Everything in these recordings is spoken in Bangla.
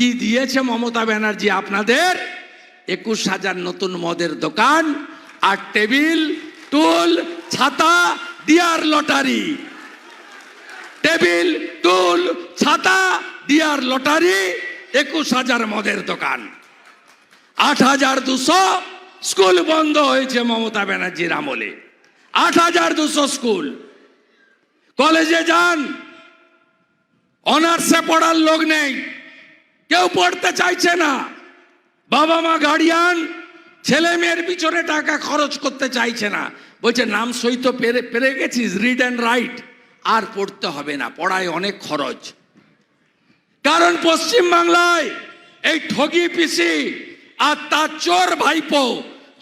কি দিয়েছে মমতা ব্যানার্জি আপনাদের? একুশ হাজার নতুন মদের দোকান, আর টেবিল, টুল, ছাতা ডিয়ার লটারি। টেবিল, টুল, ছাতা ডিয়ার লটারি, একুশ হাজার মদের দোকান। আট হাজার দুশো স্কুল বন্ধ হয়েছে মমতা ব্যানার্জির আমলে। আট হাজার দুশো স্কুল। কলেজে যান। অনার্সে পড়ার লোক নেই। কেউ পড়তে চাইছে না। বাবা মা গার্ডিয়ান ছেলে মেয়ের পিছনে টাকা খরচ করতে চাইছে না। বলছে, নাম সই তো পেরে পেরে গেছিস রিড অ্যান্ড রাইট আর পড়তে হবে না, পড়ায় অনেক খরচ। কারণ পশ্চিম বাংলায় এই ঠগি পিসি আর তার চোর ভাইপো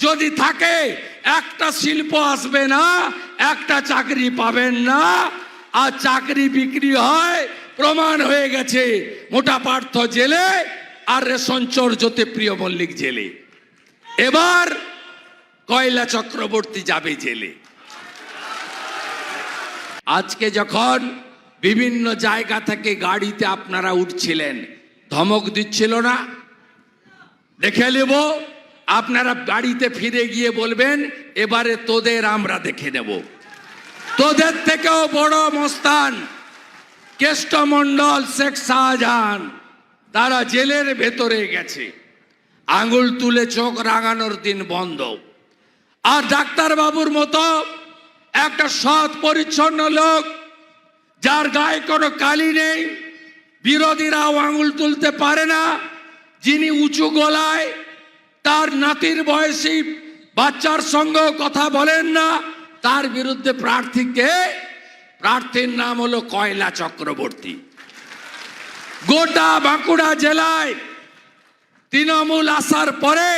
যদি থাকে, একটা শিল্প আসবে না, একটা চাকরি পাবেন না। আর চাকরি বিক্রি হয় প্রমাণ হয়ে গেছে, মোটা পার্থ জেলে আর রেশন চোর জ্যোতিপ্রিয় মল্লিক জেলে। এবার কয়লা চক্রবর্তী যাবে জেলে। আজকে যখন বিভিন্ন জায়গা থেকে গাড়িতে আপনারা উঠছিলেন, ধমক দিচ্ছিল না? দেখে নেব, আপনারা গাড়িতে ফিরে গিয়ে বলবেন, এবারে তোদের আমরা দেখে নেব। তোদের থেকেও বড় মস্তান। কেষ্টমণ্ডল শেখ শাহজাহান, তারা জেলের ভেতরে গেছে। আঙুল তুলে চোখ রাঙানোর দিন বন্ধ। আর ডাক্তার বাবুর মতো একটা সৎ পরিচ্ছন্ন লোক, যার গায়ে কোনো কালি নেই, বিরোধীরাও আঙুল তুলতে পারে না, যিনি উঁচু গলায় তার নাতির বয়সী বাচ্চার সঙ্গেও কথা বলেন না, তার বিরুদ্ধে প্রার্থীকে প্রার্থীর নাম হলো কয়লা চক্রবর্তী। গোটা বাঁকুড়া জেলায় তৃণমূল আসার পরে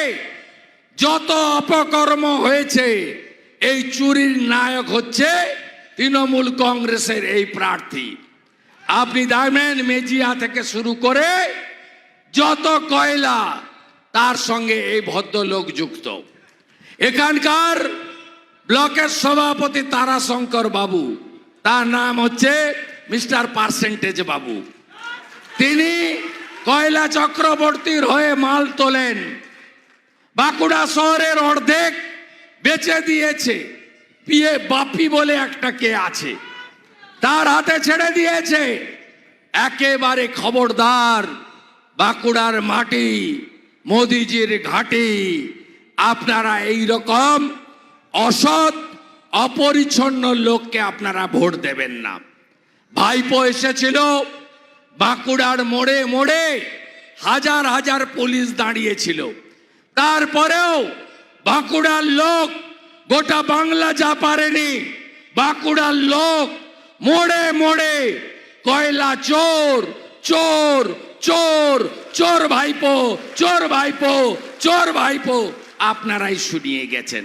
যত অপকর্ম হয়েছে, এই চুরির নায়ক হচ্ছে তৃণমূল কংগ্রেসের এই প্রার্থী। আপনি দেখবেন মেজিয়া থেকে শুরু করে যত কয়লা তার সঙ্গে এই ভদ্রলোক যুক্ত। এখানকার ব্লকের সভাপতি তারাশঙ্কর বাবু তার নাম হচ্ছে মিস্টার পার্সেন্টেজ বাবু। তিনি কয়লা চক্রবর্তীর হয়ে মাল তোলেন। বাঁকুড়া শহরের অর্ধেক বেচে দিয়েছে। বিয়ে বাপি বলে একটা কে আছে। তার হাতে ছেড়ে দিয়েছে। একেবারে খবরদার বাঁকুড়ার মাটি, মোদিজির ঘাটি। আপনারা এই রকম অসৎ অপরিচ্ছন্ন লোককে আপনারা ভোট দেবেন না। ভাইপো এসেছিল, বাঁকুড়ার মোড়ে মোড়ে হাজার হাজার পুলিশ দাঁড়িয়েছিল। তারপরেও বাঁকুড়ার লোক গোটা বাংলা যা পারেনি, বাঁকুড়ার লোক মোড়ে মোড়ে কয়লা চোর চোর চোর চোর ভাইপো চোর ভাইপো চোর ভাইপো, আপনারাই শুনিয়ে গেছেন।